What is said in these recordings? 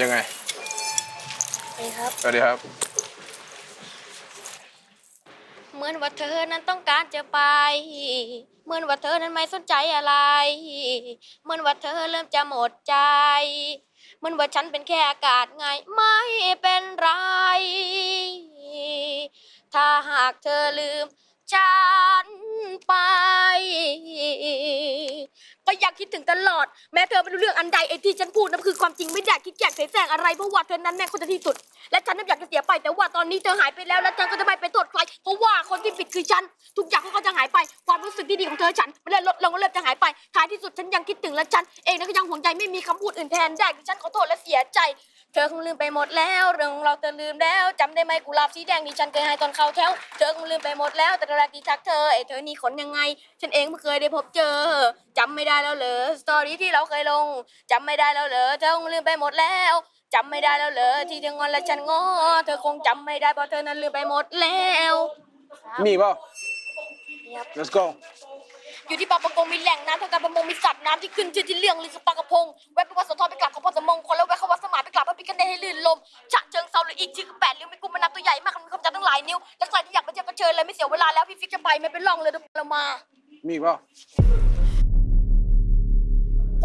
ยังไง นี่ครับ สวัสดีครับ เหมือนว่าเธอนั้นต้องการจะไป เหมือนว่าเธอนั้นไม่สนใจอะไร เหมือนว่าเธอเริ่มจะหมดใจ เหมือนว่าฉันเป็นแค่อากาศไง ไม่เป็นไร ถ้าหากเธอลืมฉันไป ก็อยากคิดถึงตลอด แม้เธอไม่รู้เรื่องอันใดไอ้ที่ฉันพูดนั่นคือความจริงไม่ได้คิดแยกเสแสร้งอะไรเพราะว่าเธอนั้นแม่คนที่สุด และฉันนั้นอยากจะเสียไปแต่ว่าตอนนี้เธอหายไปแล้วและฉันก็จะไม่ไปโทษใครเพราะว่าคนที่ผิดคือฉันทุกอย่างก็จะหายไปความรู้สึกที่ดีของเธอฉันมันเลยลดลงและเริ่มจะหายไปท้ายที่สุดฉันยังคิดถึงและฉันเองนั้นก็ยังห่วงใยไม่มีคำพูดอื่นแทนได้คือฉันขอโทษและเสียใจ เธอคงลืมไปหมดแล้ว เรื่องของเราเธอลืมแล้วจำได้ไหมกุหลาบสีแดงที่ฉันเคยให้ตอนเข้าแถวเธอคงลืมไปหมดแล้วแต่แรกที่ทักเธอไอ้เธอนี่ขนยังไง ฉันเองไม่เคยได้พบเจอจำไม่ได้แล้วเหรอสตอรี่ที่เราเคยลงจำไม่ได้แล้วเหรอเธอคงลืมไปหมดแล้วจำไม่ได้แล้วเหรอที่เธองอนและฉันงอเธอคงจำไม่ได้เพราะเธอนั้นลืมไปหมดแล้วมีเปล่าครับ let's go อยู่ที่ปากประกงมีแหล่งน้ำทางการประมงมีสัตว์น้ำที่ขึ้นชื่อที่เรื่องลือสปลากระพงแวะไปวัดโสธรไปกราบ ลมฉะเชิงเซาหรืออีกชื่อคือแปดริ้วมีกุ้งแม่น้ำตัวใหญ่มากมันคำจะตั้งหลายนิ้วแล้วใครที่อยากไปเจอก็เชิญเลยไม่เสียเวลาแล้วพี่ฟิกจะไปไม่เป็นร่องเลยเดี๋ยวเรามา มีเปล่า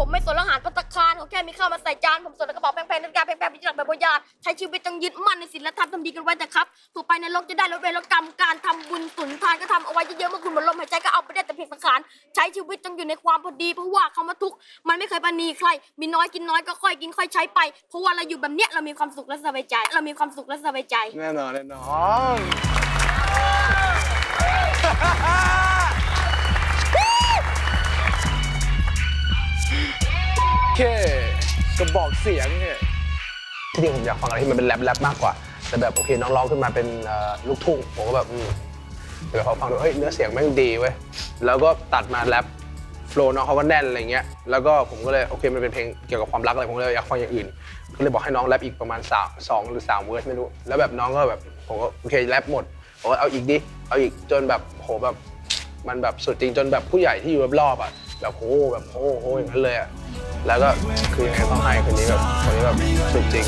ผมไม่สนอาหารพัตตาคารเขาแค่มีข้าวมาใส่จาน ผมสนกระเป๋าแพงๆนาฬิกาแพงๆพิจารณาแบบโบราณใช้ชีวิตต้องยึดมั่นในศีลธรรมทำดีกันไว้แต่ครับถูกไปในโลกจะได้ลดเวรลดกรรมการทำบุญสุนทานก็ทำเอาไว้เยอะๆเมื่อคุณหมดลมหายใจก็เอาไปได้แต่เพียงสังขารใช้ชีวิตต้องอยู่ในความพอดีเพราะว่าคำว่าทุกข์มันไม่เคยปรานีใคร มีน้อยกินน้อยก็ค่อยกินค่อยใช้ไป เพราะว่าเราอยู่แบบเนี้ยเรามีความสุขและสบายใจ เรามีความสุขและสบายใจ แน่นอนแน่นอน กระบอกเสียงเนี่ยที่จริงผมอยากฟังอะไรที่มันเป็นแรปแรปมากกว่า แต่แบบโอเคน้องร้องขึ้นมาเป็นเอ่อลูกทุ่งผมก็แบบอืมเดี๋ยวพอฟังดูเฮ้ยเนื้อเสียงแม่งดีเว้ยแล้วก็ตัดมาแรปโฟล์น้องเขาก็แน่นอะไรเงี้ยแล้วก็ผมก็เลยโอเคมันเป็นเพลงเกี่ยวกับความรักอะไรผมก็เลยอยากฟังอย่างอื่น ก็เลยบอกให้น้องแรปอีกประมาณสามสองหรือสามเวอร์สไม่รู้แล้วแบบน้องก็แบบผมก็โอเคแรปหมดผมก็เอาอีกดิเอาอีกจนแบบโหแบบ มันแบบสุดจริงจนแบบผู้ใหญ่ที่อยู่รอบๆอะแบบโหแบบโหโหอย่างนั้นเลยอะ แล้วก็คือยังไงต้องให้คนนี้แบบคนนี้แบบสุดจริง